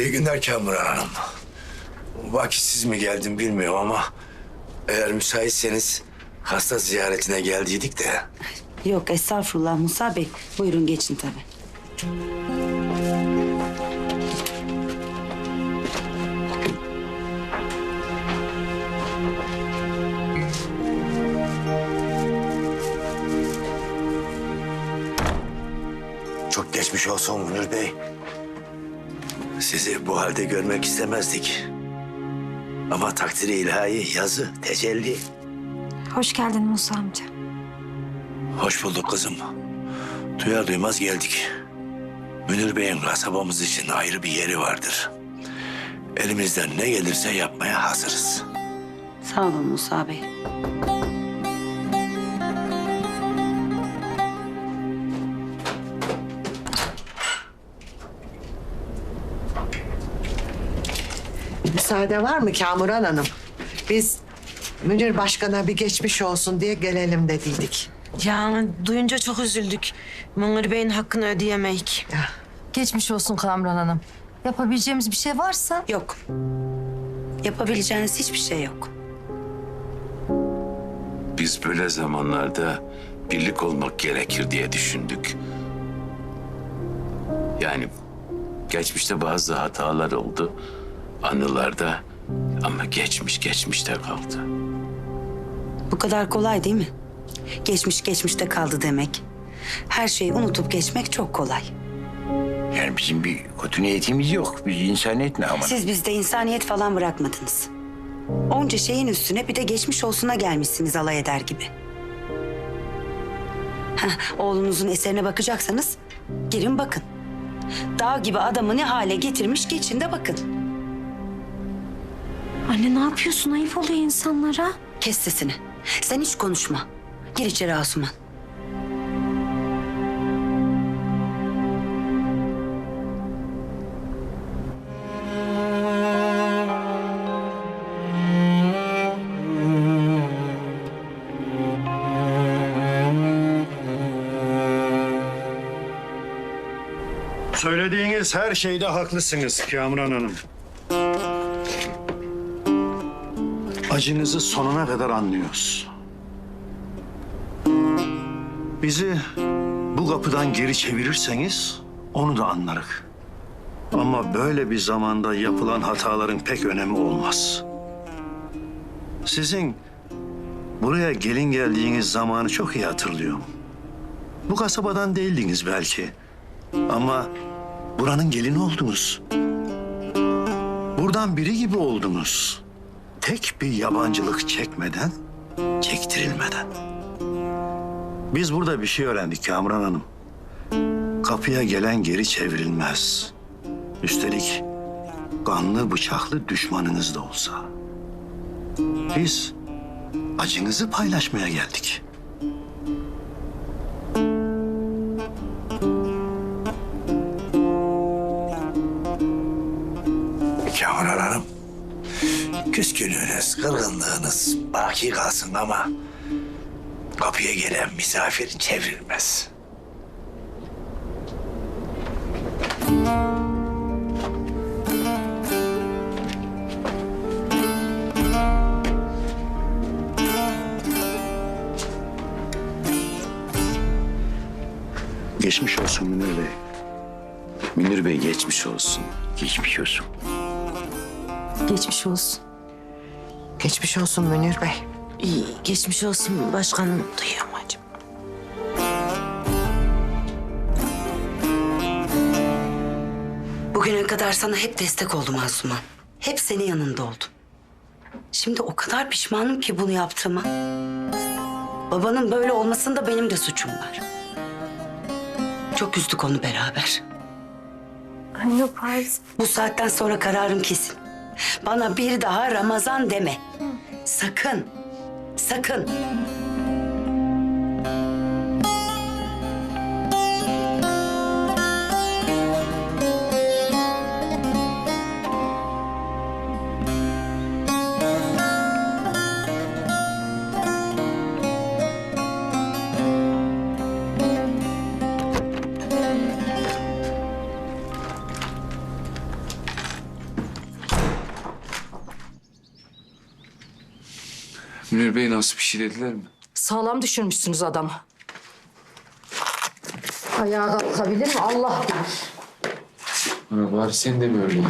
İyi günler Kamuran Hanım. Vakitsiz mi geldim bilmiyorum ama... ...eğer müsaitseniz hasta ziyaretine geldiydik de... Yok estağfurullah Musa Bey. Buyurun geçin tabii. Çok geçmiş olsun Münir Bey. Sizi bu halde görmek istemezdik. Ama takdiri ilahi yazı, tecelli. Hoş geldin Musa amca. Hoş bulduk kızım. Duyar duymaz geldik. Münir Bey'in kasabamız için ayrı bir yeri vardır. Elimizden ne gelirse yapmaya hazırız. Sağ olun Musa Bey. Müsaade var mı Kamuran Hanım? Biz Münir Başkan'a bir geçmiş olsun diye gelelim dediydik. Ya duyunca çok üzüldük. Münir Bey'in hakkını ödeyemeyik. Ya, Geçmiş olsun Kamran Hanım. Yapabileceğimiz bir şey varsa Yok. Yapabileceğiniz hiçbir şey yok. Biz böyle zamanlarda birlik olmak gerekir diye düşündük. Yani geçmişte bazı hatalar oldu. Anılarda ama geçmiş geçmişte kaldı. Bu kadar kolay değil mi? Geçmiş geçmişte kaldı demek. Her şeyi unutup geçmek çok kolay. Yani bizim bir kötü niyetimiz yok. Biz insaniyet ne ama. Siz bizde insaniyet falan bırakmadınız. Onca şeyin üstüne bir de geçmiş olsuna gelmişsiniz alay eder gibi. Heh, oğlunuzun eserine bakacaksanız girin bakın. Dağ gibi adamı ne hale getirmiş geçin de bakın. Anne ne yapıyorsun? Ayıp oluyor insanlara. Kes sesini. Sen hiç konuşma. Gir içeri Asuman. Söylediğiniz her şeyde haklısınız Kamuran Hanım. Acınızı sonuna kadar anlıyoruz. Bizi bu kapıdan geri çevirirseniz onu da anlarız. Ama böyle bir zamanda yapılan hataların pek önemi olmaz. Sizin buraya gelin geldiğiniz zamanı çok iyi hatırlıyorum. Bu kasabadan değildiniz belki. Ama buranın gelini oldunuz. Buradan biri gibi oldunuz. Tek bir yabancılık çekmeden, çektirilmeden. Biz burada bir şey öğrendik Kamran Hanım. Kapıya gelen geri çevrilmez. Üstelik kanlı bıçaklı düşmanınız da olsa. Biz acınızı paylaşmaya geldik. Kamuran Hanım, küskünlüğünüz, kırgınlığınız baki kalsın ama... ...kapıya gelen misafir çevrilmez. Geçmiş olsun Münir Bey. Münir Bey geçmiş olsun. Geçmiş olsun. geçmiş olsun. Geçmiş olsun Münir Bey. İyi, geçmiş olsun başkanım. Duyuyor mu acaba? Bugüne kadar sana hep destek oldum Asuman. Hep senin yanında oldum. Şimdi o kadar pişmanım ki bunu yaptığıma. Babanın böyle olmasında benim de suçum var. Çok üzdük onu beraber. Anne Paris. Bu saatten sonra kararım kesin. Bana bir daha Ramazan deme. Sakın. Sakın. Münir Bey nasıl bir şey dediler mi? Sağlam düşürmüşsünüz adamı. Ayağa kalkabilir mi? Allah bilir. Ha, bari sen de böyle.